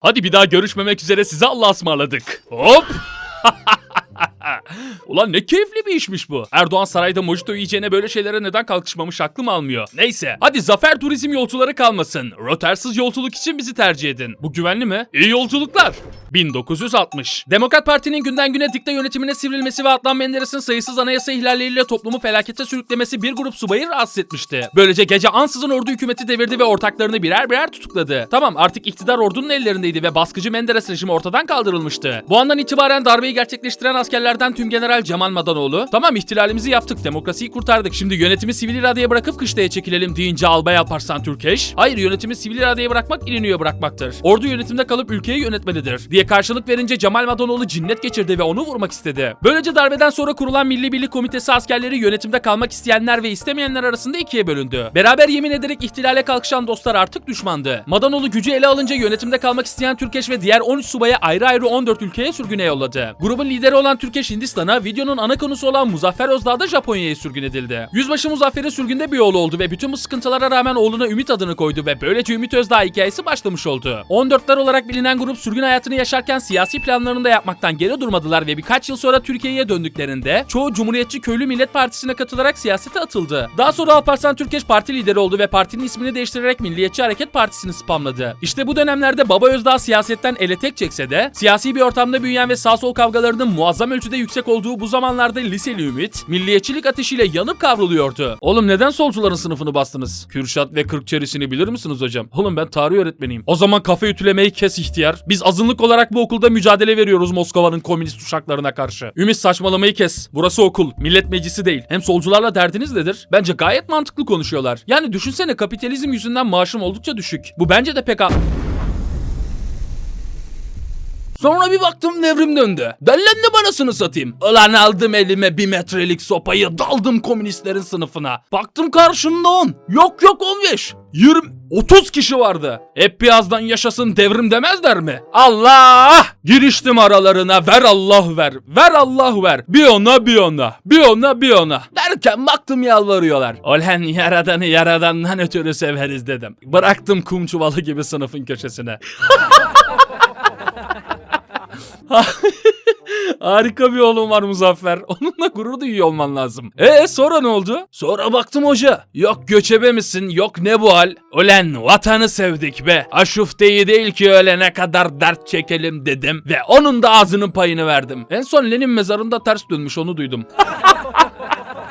Hadi bir daha görüşmemek üzere size Allah'a ısmarladık. Hop! Ulan ne keyifli bir işmiş bu. Erdoğan sarayda mojito yiyeceğine böyle şeylere neden kalkışmamış aklım almıyor. Neyse hadi zafer turizm yolcuları kalmasın. Rotarsız yolculuk için bizi tercih edin. Bu güvenli mi? İyi yolculuklar. 1960. Demokrat Parti'nin günden güne dikte yönetimine sivrilmesi ve Adnan Menderes'in sayısız anayasa ihlalleriyle toplumu felakete sürüklemesi bir grup subayı rahatsız etmişti. Böylece gece ansızın ordu hükümeti devirdi ve ortaklarını birer birer tutukladı. Tamam artık iktidar ordunun ellerindeydi ve baskıcı Menderes rejimi ortadan kaldırılmıştı. Bu andan itibaren darbeyi gerçekleştiren askerlerden Tümgeneral Cemal Madanoğlu, tamam ihtilalimizi yaptık, demokrasiyi kurtardık. Şimdi yönetimi sivil iradeye bırakıp kışlaya çekilelim deyince Albay Alparslan Türkeş, hayır yönetimi sivil iradeye bırakmak İnönü'ye bırakmaktır. Ordu yönetimde kalıp ülkeyi yönetmelidir diye karşılık verince Cemal Madanoğlu cinnet geçirdi ve onu vurmak istedi. Böylece darbeden sonra kurulan Milli Birlik Komitesi askerleri yönetimde kalmak isteyenler ve istemeyenler arasında ikiye bölündü. Beraber yemin ederek ihtilale kalkışan dostlar artık düşmandı. Madanoğlu gücü ele alınca yönetimde kalmak isteyen Türkeş ve diğer 13 subayı ayrı ayrı 14 ülkeye sürgüne yolladı. Grubun lideri olan Türkeş Hindistan'a, videonun ana konusu olan Muzaffer Özdağ da Japonya'ya sürgün edildi. Yüzbaşı Muzaffer'in sürgünde bir oğlu oldu ve bütün bu sıkıntılara rağmen oğluna Ümit adını koydu ve böylece Ümit Özdağ hikayesi başlamış oldu. 14'ler olarak bilinen grup sürgün hayatını yaşarken siyasi planlarını da yapmaktan geri durmadılar ve birkaç yıl sonra Türkiye'ye döndüklerinde çoğu Cumhuriyetçi Köylü Millet Partisi'ne katılarak siyasete atıldı. Daha sonra Alparslan Türkeş parti lideri oldu ve partinin ismini değiştirerek Milliyetçi Hareket Partisi'ni spamladı. İşte bu dönemlerde Baba Özdağ siyasetten ele tek çekse de siyasi bir ortamda büyüyen ve sağ sol kavgalarının muazzam ölçüde yüksek olduğu bu zamanlarda liseli Ümit, milliyetçilik ateşiyle yanıp kavruluyordu. Oğlum neden solcuların sınıfını bastınız? Kürşat ve Kırkçerisini bilir misiniz hocam? Oğlum ben tarih öğretmeniyim. O zaman kafe ütülemeyi kes ihtiyar. Biz azınlık olarak bu okulda mücadele veriyoruz Moskova'nın komünist uşaklarına karşı. Ümit saçmalamayı kes. Burası okul. Millet meclisi değil. Hem solcularla derdiniz nedir? Bence gayet mantıklı konuşuyorlar. Yani düşünsene kapitalizm yüzünden maaşım oldukça düşük. Bu bence de pek... Sonra bir baktım devrim döndü. Dellendim anasını satayım. Ulan aldım elime bir metrelik sopayı daldım komünistlerin sınıfına. Baktım karşımda 10. Yok yok 15. 20, 30 kişi vardı. Hep birazdan yaşasın devrim demezler mi? Allah! Giriştim aralarına ver Allah ver. Ver Allah ver. Bir ona bir ona. Bir ona bir ona. Derken baktım yalvarıyorlar. Olan yaradanı yaradandan ötürü severiz dedim. Bıraktım kum çuvalı gibi sınıfın köşesine. Harika bir oğlum var Muzaffer. Onunla gurur duyuyor olman lazım. E sonra ne oldu? Sonra baktım hoca. Yok göçebe misin? Yok ne bu hal? Ulan vatanı sevdik be. Aşufteyi değil ki öyle ne kadar dert çekelim dedim. Ve onun da ağzının payını verdim. En son Lenin mezarında ters dönmüş onu duydum.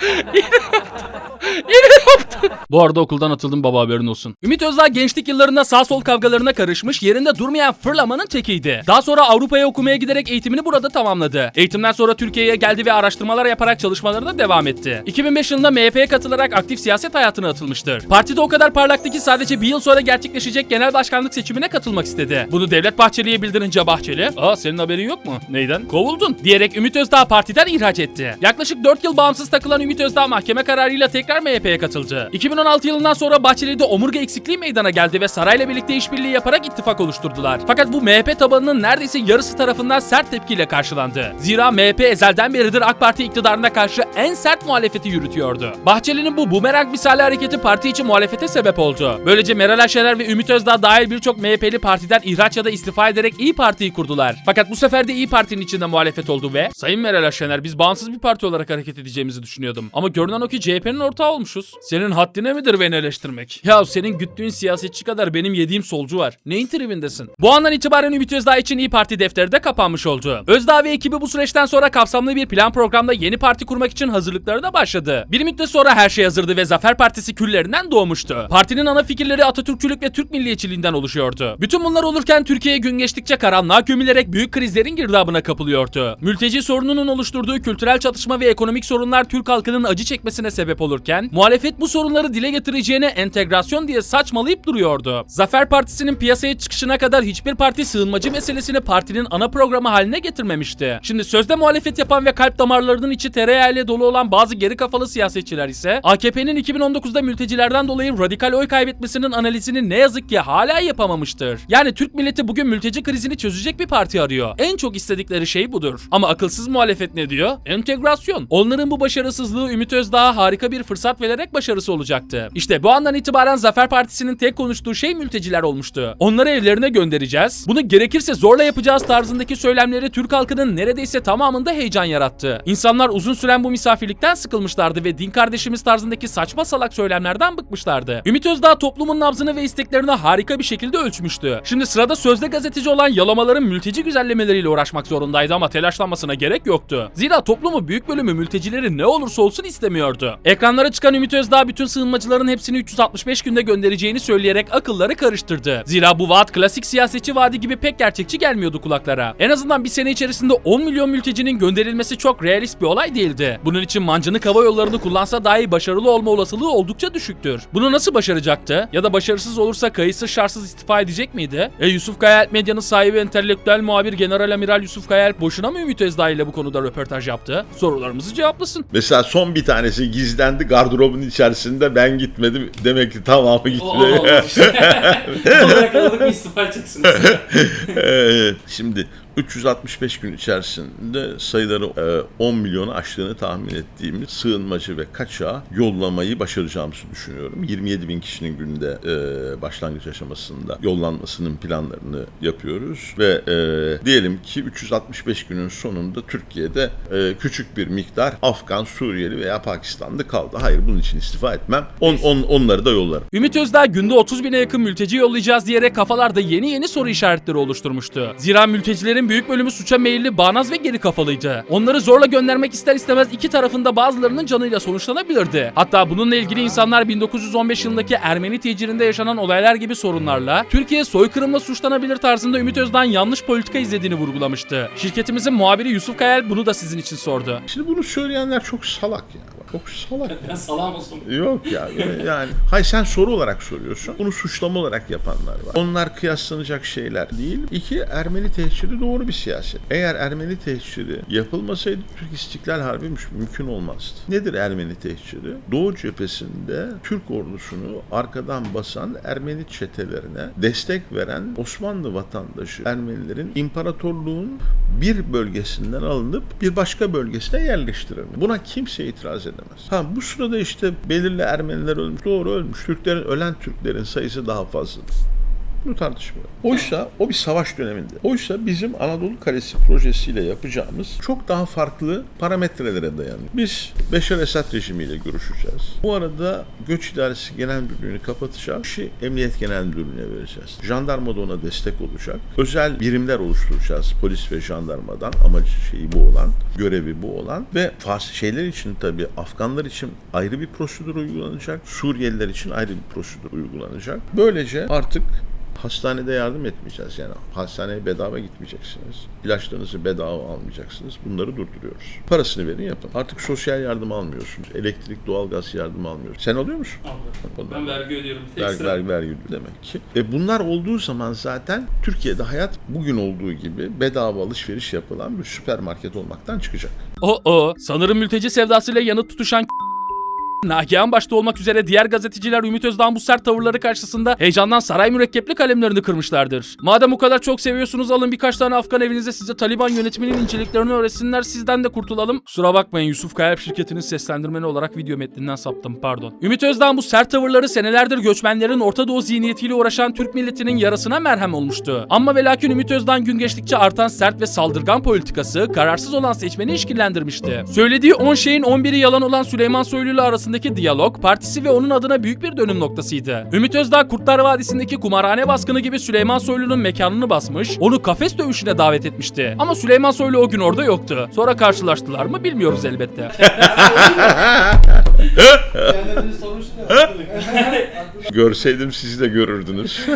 Yine yaptı. Bu arada okuldan atıldım baba haberin olsun. Ümit Özdağ gençlik yıllarında sağ sol kavgalarına karışmış yerinde durmayan fırlamanın tekiydi. Daha sonra Avrupa'ya okumaya giderek eğitimini burada tamamladı. Eğitimden sonra Türkiye'ye geldi ve araştırmalar yaparak çalışmalarına devam etti. 2005 yılında MHP'ye katılarak aktif siyaset hayatına atılmıştır. Partide o kadar parlaktı ki sadece bir yıl sonra gerçekleşecek genel başkanlık seçimine katılmak istedi. Bunu Devlet Bahçeli'ye bildirince Bahçeli, ''Aa senin haberin yok mu? Neyden? Kovuldun.'' diyerek Ümit Özdağ partiden ihraç etti. Yaklaşık 4 yıl bağımsız takılan Ümit Özdağ mahkeme kararıyla tekrar MHP'ye katıldı. 2016 yılından sonra Bahçeli'de omurga eksikliği meydana geldi ve sarayla birlikte işbirliği yaparak ittifak oluşturdular. Fakat bu MHP tabanının neredeyse yarısı tarafından sert tepkiyle karşılandı. Zira MHP ezelden beridir AK Parti iktidarına karşı en sert muhalefeti yürütüyordu. Bahçeli'nin bu bumerang misali hareketi parti için muhalefete sebep oldu. Böylece Meral Akşener ve Ümit Özdağ dahil birçok MHP'li partiden ihraç ya da istifa ederek İyi Parti'yi kurdular. Fakat bu sefer de İyi Parti'nin içinde muhalefet oldu ve Sayın Meral Akşener biz bağımsız bir parti olarak hareket edeceğimizi düşünüyordum. Ama görünen o ki CHP'nin ortağı olmuşuz. Senin haddine midir beni eleştirmek? Ya senin güttüğün siyasetçi kadar benim yediğim solcu var. Neyin tribindesin? Bu andan itibaren Ümit Özdağ için İyi Parti defteri de kapanmış oldu. Özdağ ve ekibi bu süreçten sonra kapsamlı bir plan programda yeni parti kurmak için hazırlıkları da başladı. Bir müddet sonra her şey hazırdı ve Zafer Partisi küllerinden doğmuştu. Partinin ana fikirleri Atatürkçülük ve Türk milliyetçiliğinden oluşuyordu. Bütün bunlar olurken Türkiye gün geçtikçe karanlığa gömülerek büyük krizlerin girdabına kapılıyordu. Mülteci sorununun oluşturduğu kültürel çatışma ve ekonomik sorunlar Türk halkının acı çekmesine sebep olurken, muhalefet bu sorunları dile getireceğine entegrasyon diye saçmalayıp duruyordu. Zafer Partisi'nin piyasaya çıkışına kadar hiçbir parti sığınmacı meselesini partinin ana programı haline getirmemişti. Şimdi sözde muhalefet yapan ve kalp damarlarının içi tereyağıyla dolu olan bazı geri kafalı siyasetçiler ise AKP'nin 2019'da mültecilerden dolayı radikal oy kaybetmesinin analizini ne yazık ki hala yapamamıştır. Yani Türk milleti bugün mülteci krizini çözecek bir parti arıyor. En çok istedikleri şey budur. Ama akılsız muhalefet ne diyor? Entegrasyon. Onların bu başarısızlığı imkansızlığı Ümit Özdağ'a harika bir fırsat vererek başarısı olacaktı. İşte bu andan itibaren Zafer Partisi'nin tek konuştuğu şey mülteciler olmuştu. Onları evlerine göndereceğiz. Bunu gerekirse zorla yapacağız tarzındaki söylemleri Türk halkının neredeyse tamamında heyecan yarattı. İnsanlar uzun süren bu misafirlikten sıkılmışlardı ve din kardeşimiz tarzındaki saçma salak söylemlerden bıkmışlardı. Ümit Özdağ toplumun nabzını ve isteklerini harika bir şekilde ölçmüştü. Şimdi sırada sözde gazeteci olan yalamaların mülteci güzellemeleriyle uğraşmak zorundaydı ama telaşlanmasına gerek yoktu. Zira toplumu büyük bölümü mültecileri ne olursa olsun istemiyordu. Ekranlara çıkan Ümit Özdağ bütün sığınmacıların hepsini 365 günde göndereceğini söyleyerek akılları karıştırdı. Zira bu vaat klasik siyasetçi vaadi gibi pek gerçekçi gelmiyordu kulaklara. En azından bir sene içerisinde 10 milyon mültecinin gönderilmesi çok realist bir olay değildi. Bunun için mancınık hava yollarını kullansa dahi başarılı olma olasılığı oldukça düşüktür. Bunu nasıl başaracaktı? Ya da başarısız olursa kayıtsız şartsız istifa edecek miydi? E Yusuf Kayaalp Medya'nın sahibi entelektüel muhabir General Amiral Yusuf Kayaalp boşuna mı Ümit Özdağ ile bu konuda röportaj yaptı? Sorularımızı cevaplasın. Mesela son bir tanesi gizlendi gardırobun içerisinde ben gitmedim. Demek ki tamamı gitti. Yakaladık mı istifa edeceksiniz? Şimdi 365 gün içerisinde sayıları e, 10 milyonu aştığını tahmin ettiğimiz sığınmacı ve kaçağı yollamayı başaracağımızı düşünüyorum. 27 bin kişinin günde e, başlangıç aşamasında yollanmasının planlarını yapıyoruz ve e, diyelim ki 365 günün sonunda Türkiye'de e, küçük bir miktar Afgan, Suriyeli veya Pakistanlı kaldı. Hayır bunun için istifa etmem. On, on, onları da yollarım. Ümit Özdağ günde 30 bine yakın mülteci yollayacağız diyerek kafalarda yeni yeni soru işaretleri oluşturmuştu. Zira mültecilerin büyük bölümü suça meyilli, bağnaz ve geri kafalıydı. Onları zorla göndermek ister istemez iki tarafında bazılarının canıyla sonuçlanabilirdi. Hatta bununla ilgili insanlar 1915 yılındaki Ermeni tecirinde yaşanan olaylar gibi sorunlarla Türkiye soykırımla suçlanabilir tarzında Ümit Özdağ'ın yanlış politika izlediğini vurgulamıştı. Şirketimizin muhabiri Yusuf Kayal bunu da sizin için sordu. Şimdi bunu söyleyenler çok salak ya. Çok salak. Ben salam olsun. Yok ya yani. Hayır sen soru olarak soruyorsun. Bunu suçlama olarak yapanlar var. Onlar kıyaslanacak şeyler değil. İki Ermeni tehciri doğru bir siyaset. Eğer Ermeni tehciri yapılmasaydı Türk İstiklal Harbi mü- mümkün olmazdı. Nedir Ermeni tehciri? Doğu cephesinde Türk ordusunu arkadan basan Ermeni çetelerine destek veren Osmanlı vatandaşı Ermenilerin imparatorluğun bir bölgesinden alınıp bir başka bölgesine yerleştirilmesi. Buna kimse itiraz edemez. Ha bu sırada işte belirli Ermeniler ölmüş. Doğru ölmüş. Türklerin ölen Türklerin sayısı daha fazladır. Bunu tartışmıyor. Oysa o bir savaş döneminde. Oysa bizim Anadolu Kalesi projesiyle yapacağımız çok daha farklı parametrelere dayanıyor. Biz Beşar Esad rejimiyle görüşeceğiz. Bu arada Göç İdaresi Genel Müdürlüğü'nü kapatacağız. İşi Emniyet Genel Müdürlüğü'ne vereceğiz. Jandarma da ona destek olacak. Özel birimler oluşturacağız polis ve jandarmadan. Amacı şeyi bu olan, görevi bu olan ve fas şeyler için tabii Afganlar için ayrı bir prosedür uygulanacak. Suriyeliler için ayrı bir prosedür uygulanacak. Böylece artık Hastanede yardım etmeyeceğiz yani. Hastaneye bedava gitmeyeceksiniz. İlaçlarınızı bedava almayacaksınız. Bunları durduruyoruz. Parasını verin yapın. Artık sosyal yardım almıyorsunuz. Elektrik, doğalgaz yardımı almıyorsunuz. Sen alıyor musun? Ben vergi ödüyorum. Vergi, vergi, vergi demek ki. E bunlar olduğu zaman zaten Türkiye'de hayat bugün olduğu gibi bedava alışveriş yapılan bir süpermarket olmaktan çıkacak. O o. Sanırım mülteci sevdasıyla yanıt tutuşan Nagihan başta olmak üzere diğer gazeteciler Ümit Özdağ'ın bu sert tavırları karşısında heyecandan saray mürekkepli kalemlerini kırmışlardır. Madem bu kadar çok seviyorsunuz alın birkaç tane Afgan evinize size Taliban yönetiminin inceliklerini öğretsinler sizden de kurtulalım. Kusura bakmayın Yusuf Kayalp şirketinin seslendirmeni olarak video metninden saptım pardon. Ümit Özdağ'ın bu sert tavırları senelerdir göçmenlerin Orta Doğu zihniyetiyle uğraşan Türk milletinin yarasına merhem olmuştu. Ama ve lakin Ümit Özdağ'ın gün geçtikçe artan sert ve saldırgan politikası kararsız olan seçmeni işkillendirmişti. Söylediği 10 şeyin 11'i yalan olan Süleyman Soylu ile arasındaki diyalog partisi ve onun adına büyük bir dönüm noktasıydı. Ümit Özdağ Kurtlar Vadisi'ndeki kumarhane baskını gibi Süleyman Soylu'nun mekanını basmış, onu kafes dövüşüne davet etmişti. Ama Süleyman Soylu o gün orada yoktu. Sonra karşılaştılar mı bilmiyoruz elbette. Görseydim sizi de görürdünüz.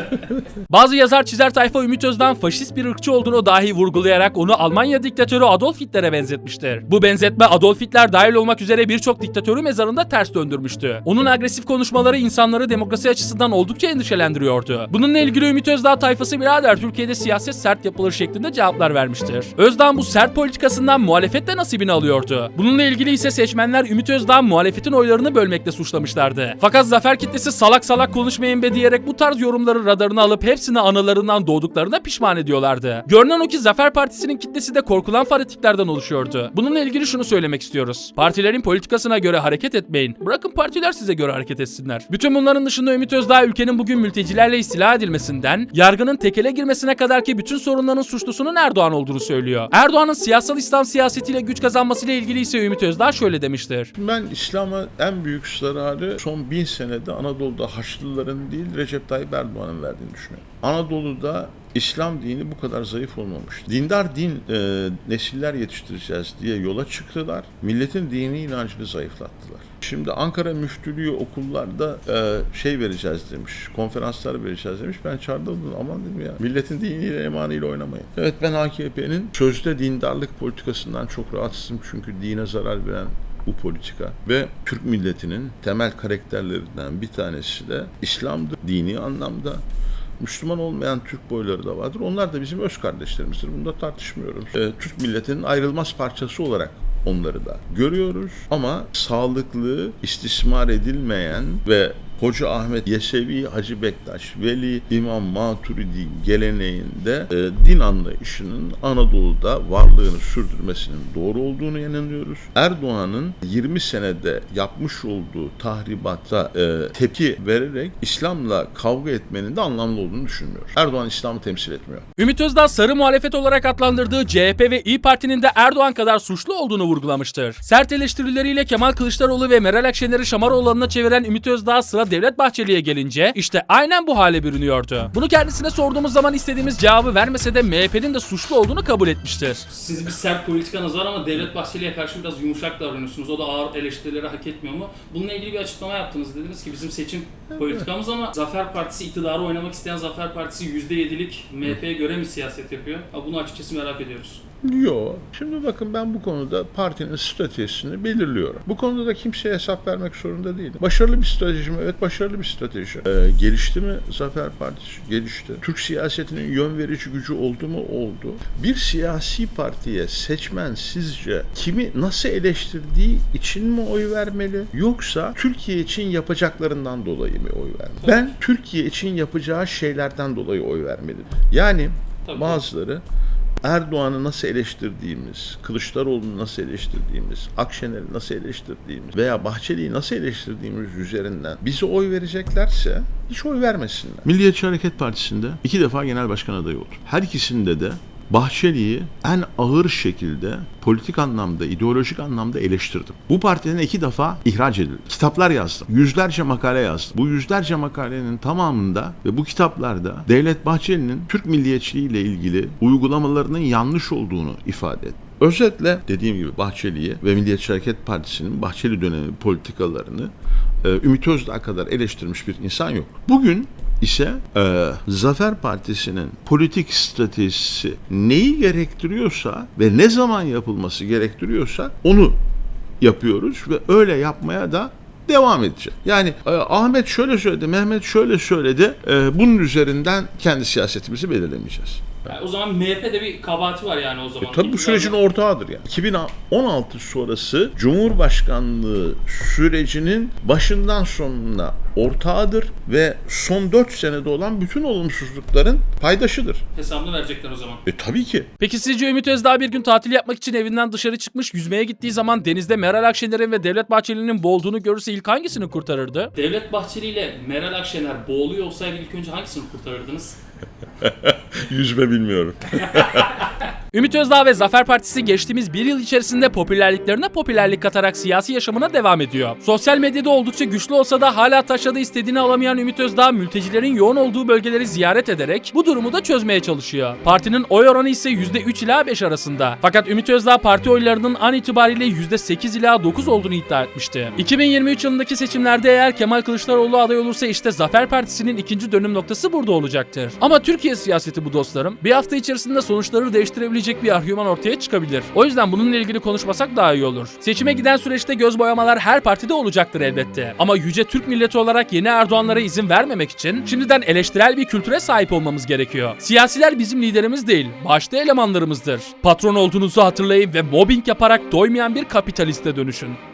Bazı yazar çizer tayfa Ümit Özdağ'ın faşist bir ırkçı olduğunu dahi vurgulayarak onu Almanya diktatörü Adolf Hitler'e benzetmiştir. Bu benzetme Adolf Hitler dahil olmak üzere birçok diktatörü mezarında ters döndürmüştü. Onun agresif konuşmaları insanları demokrasi açısından oldukça endişelendiriyordu. Bununla ilgili Ümit Özdağ tayfası birader Türkiye'de siyaset sert yapılır şeklinde cevaplar vermiştir. Özdağ bu sert politikasından muhalefet de nasibini alıyordu. Bununla ilgili ise seçmenler Ümit Özdağ muhalefetin oylarını bölmekle suçlamışlardı. Fakat zafer kitlesi Kendisi salak salak konuşmayın be diyerek bu tarz yorumları radarına alıp hepsini analarından doğduklarına pişman ediyorlardı. Görünen o ki Zafer Partisi'nin kitlesi de korkulan fanatiklerden oluşuyordu. Bununla ilgili şunu söylemek istiyoruz. Partilerin politikasına göre hareket etmeyin. Bırakın partiler size göre hareket etsinler. Bütün bunların dışında Ümit Özdağ ülkenin bugün mültecilerle istila edilmesinden, yargının tekele girmesine kadar ki bütün sorunların suçlusunun Erdoğan olduğunu söylüyor. Erdoğan'ın siyasal İslam siyasetiyle güç kazanmasıyla ilgili ise Ümit Özdağ şöyle demiştir. Ben İslam'a en büyük zararı son bin senede Anadolu'da Haçlıların değil Recep Tayyip Erdoğan'ın verdiğini düşünüyorum. Anadolu'da İslam dini bu kadar zayıf olmamış. Dindar din e, nesiller yetiştireceğiz diye yola çıktılar. Milletin dini inancını zayıflattılar. Şimdi Ankara Müftülüğü okullarda e, şey vereceğiz demiş, konferanslar vereceğiz demiş. Ben çağırdım aman dedim ya milletin diniyle emanıyla oynamayın. Evet ben AKP'nin sözde dindarlık politikasından çok rahatsızım çünkü dine zarar veren bu politika ve Türk milletinin temel karakterlerinden bir tanesi de İslam'dır dini anlamda. Müslüman olmayan Türk boyları da vardır. Onlar da bizim öz kardeşlerimizdir. Bunda tartışmıyoruz. Ee, Türk milletinin ayrılmaz parçası olarak onları da görüyoruz. Ama sağlıklı, istismar edilmeyen ve Hoca Ahmet Yesevi, Hacı Bektaş, Veli, İmam Maturidi geleneğinde e, din anlayışının Anadolu'da varlığını sürdürmesinin doğru olduğunu inanıyoruz. Erdoğan'ın 20 senede yapmış olduğu tahribata e, tepki vererek İslam'la kavga etmenin de anlamlı olduğunu düşünmüyoruz. Erdoğan İslam'ı temsil etmiyor. Ümit Özdağ sarı muhalefet olarak adlandırdığı CHP ve İyi Parti'nin de Erdoğan kadar suçlu olduğunu vurgulamıştır. Sert eleştirileriyle Kemal Kılıçdaroğlu ve Meral Akşener'i Şamaroğlan'ına çeviren Ümit Özdağ sıra Devlet Bahçeli'ye gelince işte aynen bu hale bürünüyordu. Bunu kendisine sorduğumuz zaman istediğimiz cevabı vermese de MHP'nin de suçlu olduğunu kabul etmiştir. Siz bir sert politikanız var ama Devlet Bahçeli'ye karşı biraz yumuşak davranıyorsunuz. O da ağır eleştirileri hak etmiyor mu? Bununla ilgili bir açıklama yaptınız. Dediniz ki bizim seçim politikamız ama Zafer Partisi iktidarı oynamak isteyen Zafer Partisi %7'lik MHP'ye göre mi siyaset yapıyor? Bunu açıkçası merak ediyoruz. Yok. Şimdi bakın ben bu konuda partinin stratejisini belirliyorum. Bu konuda da kimseye hesap vermek zorunda değilim. Başarılı bir strateji mi? Evet başarılı bir strateji. Ee, gelişti mi Zafer Partisi? Gelişti. Türk siyasetinin yön verici gücü oldu mu? Oldu. Bir siyasi partiye seçmen sizce kimi nasıl eleştirdiği için mi oy vermeli? Yoksa Türkiye için yapacaklarından dolayı mı oy vermeli? Ben Türkiye için yapacağı şeylerden dolayı oy vermeli. Yani Tabii. bazıları Erdoğan'ı nasıl eleştirdiğimiz, Kılıçdaroğlu'nu nasıl eleştirdiğimiz, Akşener'i nasıl eleştirdiğimiz veya Bahçeli'yi nasıl eleştirdiğimiz üzerinden bize oy vereceklerse hiç oy vermesinler. Milliyetçi Hareket Partisi'nde iki defa genel başkan adayı oldu. Her ikisinde de Bahçeli'yi en ağır şekilde politik anlamda, ideolojik anlamda eleştirdim. Bu partiden iki defa ihraç edildi. Kitaplar yazdım. Yüzlerce makale yazdım. Bu yüzlerce makalenin tamamında ve bu kitaplarda Devlet Bahçeli'nin Türk milliyetçiliği ile ilgili uygulamalarının yanlış olduğunu ifade ettim. Özetle dediğim gibi Bahçeli'yi ve Milliyetçi Hareket Partisi'nin Bahçeli dönemi politikalarını e, Ümit Özdağ kadar eleştirmiş bir insan yok. Bugün ise e, Zafer Partisi'nin politik stratejisi neyi gerektiriyorsa ve ne zaman yapılması gerektiriyorsa onu yapıyoruz ve öyle yapmaya da devam edeceğiz. Yani e, Ahmet şöyle söyledi, Mehmet şöyle söyledi. e, bunun üzerinden kendi siyasetimizi belirlemeyeceğiz. Yani o zaman MHP'de bir kabahati var yani o zaman. E, tabii bu sürecin ortağıdır yani. 2016 sonrası Cumhurbaşkanlığı sürecinin başından sonuna ortağıdır ve son 4 senede olan bütün olumsuzlukların paydaşıdır. Hesabını verecekler o zaman. E tabii ki. Peki sizce Ümit Özdağ bir gün tatil yapmak için evinden dışarı çıkmış yüzmeye gittiği zaman denizde Meral Akşener'in ve Devlet Bahçeli'nin boğulduğunu görürse ilk hangisini kurtarırdı? Devlet Bahçeli ile Meral Akşener boğuluyor olsaydı ilk önce hangisini kurtarırdınız? Yüzme bilmiyorum. Ümit Özdağ ve Zafer Partisi geçtiğimiz bir yıl içerisinde popülerliklerine popülerlik katarak siyasi yaşamına devam ediyor. Sosyal medyada oldukça güçlü olsa da hala taşrada istediğini alamayan Ümit Özdağ mültecilerin yoğun olduğu bölgeleri ziyaret ederek bu durumu da çözmeye çalışıyor. Partinin oy oranı ise %3 ila 5 arasında. Fakat Ümit Özdağ parti oylarının an itibariyle %8 ila 9 olduğunu iddia etmişti. 2023 yılındaki seçimlerde eğer Kemal Kılıçdaroğlu aday olursa işte Zafer Partisi'nin ikinci dönüm noktası burada olacaktır. Ama Türkiye siyaseti bu dostlarım. Bir hafta içerisinde sonuçları değiştirebilecek bir argüman ortaya çıkabilir. O yüzden bununla ilgili konuşmasak daha iyi olur. Seçime giden süreçte göz boyamalar her partide olacaktır elbette. Ama yüce Türk milleti olarak yeni Erdoğanlara izin vermemek için şimdiden eleştirel bir kültüre sahip olmamız gerekiyor. Siyasiler bizim liderimiz değil, başta elemanlarımızdır. Patron olduğunuzu hatırlayın ve mobbing yaparak doymayan bir kapitaliste dönüşün.